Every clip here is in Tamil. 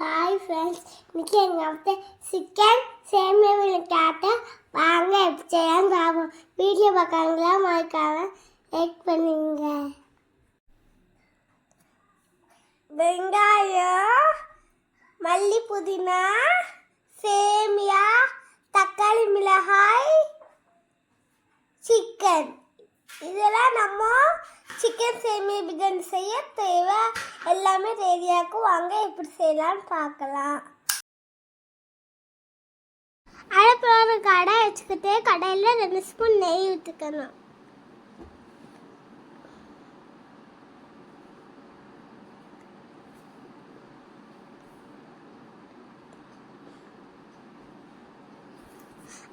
ஹாய் ஃப்ரெண்ட்ஸ் இன்னைக்கு எங்கள் அத்தை சிக்கன் சேமியா விழுக்காட்ட வாங்க. எப்படி செய்யலாம் பார்ப்போம் வீடியோ பார்க்காங்களா மறக்காம லைக் பண்ணுங்க. வெங்காயம் மல்லி புதினா சேமியா தக்காளி மிளகாய் சிக்கன் இதெல்லாம் நம்ம சிக்கன் சேமியா பிரியாணி செய்ய தேவை. எல்லாமே ரெடியாக்கும் வாங்க எப்படி செய்யலாம்னு பார்க்கலாம். அடுப்பில் ஒரு கடை வச்சுக்கிட்டு கடையில் ரெண்டு ஸ்பூன் நெய் ஊற்றிக்கணும்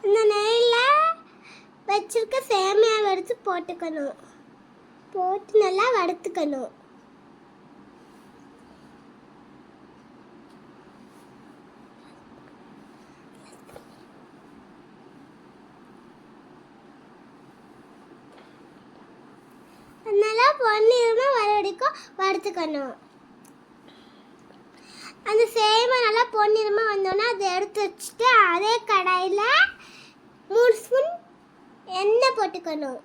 இந்த நெய்யில் வச்சிருக்க சேமியாவை எடுத்து போட்டுக்கணும். போட்டு நல்லா வறுத்துக்கணும். நல்லா பொன்னிறமாக வர வரைக்கும் வறுத்துக்கணும். அந்த சேமை நல்லா பொன்னிறமாக வந்தோன்னா அதை எடுத்து வச்சுட்டு அதே கடாயில் மூணு ஸ்பூன் எண்ணெய் போட்டுக்கணும்.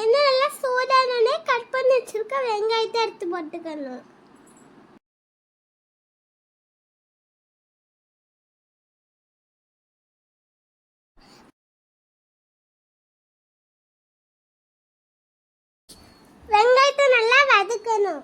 என்ன நல்லா சூடானோடனே கட் பண்ணி வச்சிருக்க வெங்காயத்தை எடுத்து போட்டுக்கணும். வெங்காயத்தை நல்லா வதக்கணும்.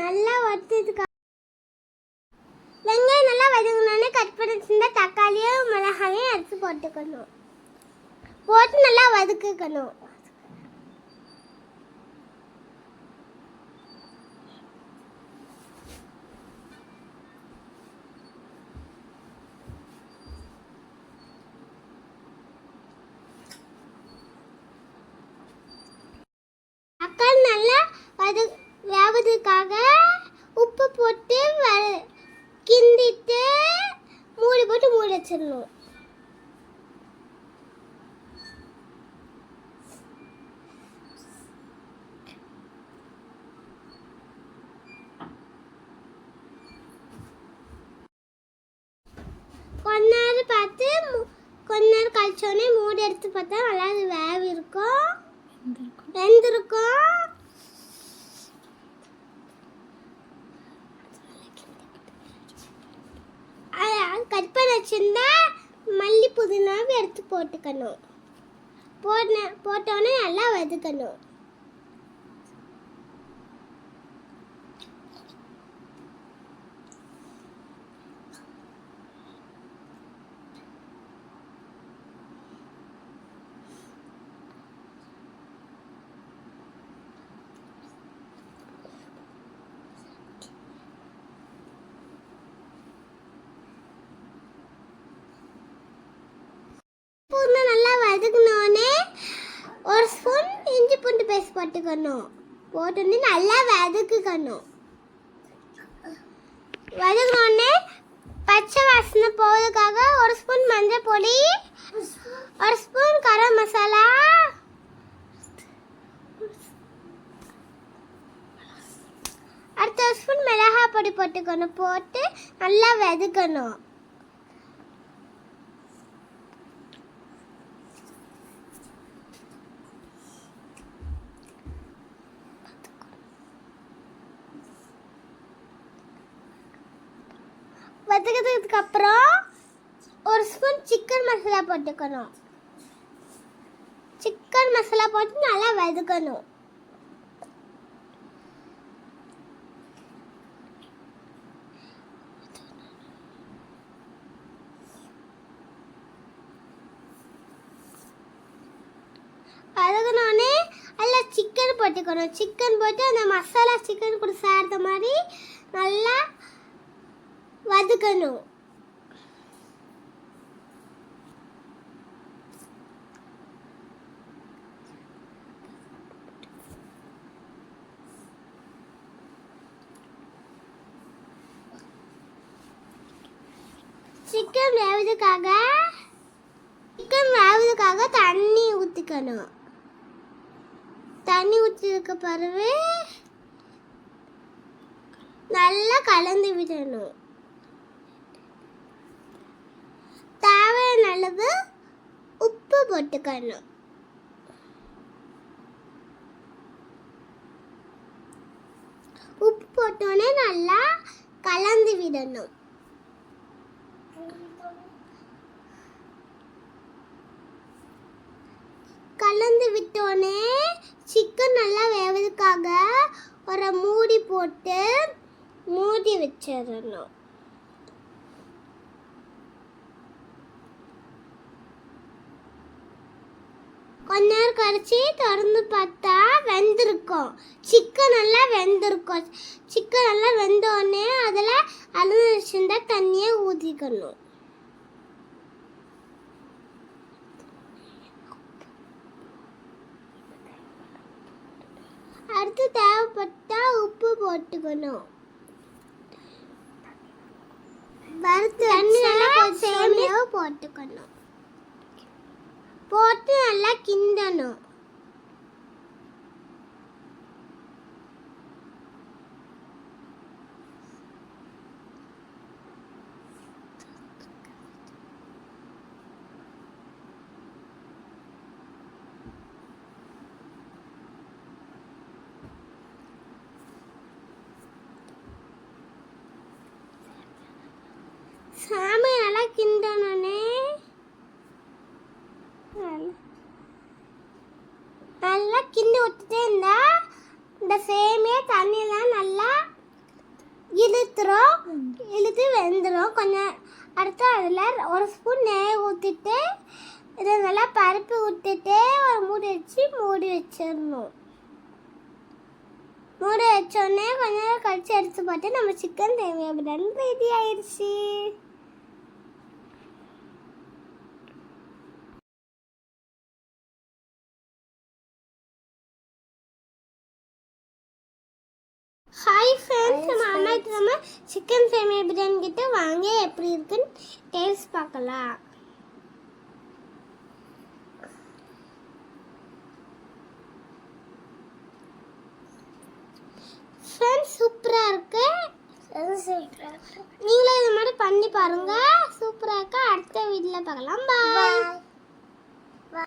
நல்லா வறுத்ததுக்கு. வெங்காயம் நல்லா வதங்கினோடனே கட் பண்ணி வச்சிருந்தா தக்காளியும் மிளகாயும் அரைச்சி போட்டுக்கணும். போட்டு நல்லா வதக்கிக்கணும் தக்காளி நல்லா வத வேவதுக்காக உப்பு போட்டு வ கிண்டிட்டு மூடி போட்டு மூடி வச்சிடணும். கொஞ்ச நேரம் பார்த்து கொஞ்ச நேரம் கழிச்சோடனே மூடி எடுத்து பார்த்தா நல்லா அது வேவ இருக்கும் வெந்திருக்கும் கட் பண்ணி வச்சுருந்தா மல்லி புதினாவை எடுத்து போட்டுக்கணும். போட்ட போட்டோன்னே நல்லா வதக்கணும். போட்டுக்கணும் போட்டு நல்லா வதக்குக்கணும். வதக்கினோடனே பச்சை வாசனை போகிறதுக்காக ஒரு ஸ்பூன் மஞ்சள் பொடி ஒரு ஸ்பூன் கரம் மசாலா அடுத்த ஒரு ஸ்பூன் மிளகாய் பொடி போட்டுக்கணும். போட்டு நல்லா வதக்கணும். வதக்கிறதுக்கு அப்புறம் ஒரு ஸ்பூன் சிக்கன் மசாலா போட்டுக்கணும். சிக்கன் மசாலா போட்டு நல்லா வதக்கணும். வதங்கினோடனே அதில் சிக்கன் போட்டுக்கணும். சிக்கன் போட்டு அந்த மசாலா சிக்கன் கூட சேர்த்த மாதிரி நல்லா வதக்கணும். சிக்கன் வேவதுக்காக சிக்கன் வேவதுக்காக தண்ணி ஊற்றிக்கணும் தண்ணி ஊற்றிருக்க பிறகு நல்லா கலந்து விடணும். அளவு உப்பு போட்டுக்கணும். உப்பு போட்டோன்னே நல்லா கலந்து விடணும். கலந்து விட்டோன்னே சிக்கன் நல்லா வேவதுக்காக ஒரு மூடி போட்டு மூடி வச்சிடணும். கொஞ்ச நேரம் கழிச்சு திறந்து பார்த்தா வெந்திருக்கும். சிக்கன் நல்லா வெந்திருக்கும். சிக்கன் நல்லா வெந்தோடனே அதில் அழுது வச்சிருந்தா தண்ணியை ஊற்றிக்கணும் அடுத்து தேவைப்பட்டா உப்பு போட்டுக்கணும். வறுத்து தண்ணி நல்லா சேமியாவை போட்டுக்கணும். போட்டு நல்லா கிண்டணும். சாமி நல்லா கிண்டணும். நல்லா- கிண்டி விட்டுட்டே இருந்தா இந்த சேமியா தண்ணியெல்லாம் நல்லா இழுத்துரும். இழுத்து வெந்துடும் கொஞ்சம் அடுத்து அதில் ஒரு ஸ்பூன் நெய் ஊற்றிட்டு இதை நல்லா பருப்பு விட்டுட்டு ஒரு மூடி வச்சு மூடி வச்சிடணும். மூடி வச்சோடனே கொஞ்ச நேரம் கழிச்சு எடுத்து போட்டு நம்ம சிக்கன் சேமியா பிரியாணி ரெடி ஆயிடுச்சு ஹாய் ஃப்ரெண்ட்ஸ் நம்ம கிட்ட நம்ம சிக்கன் சேமியா பிரியாணி கிட்ட வாங்க எப்படி இருக்குன்னு டேஸ்ட் பார்க்கலாம். ஃப்ரெண்ட்ஸ் சூப்பராக இருக்கு. நீங்களும் இது மாதிரி பண்ணி பாருங்க. சூப்பராக இருக்கு. அடுத்த வீட்டில் பார்க்கலாம். பாய்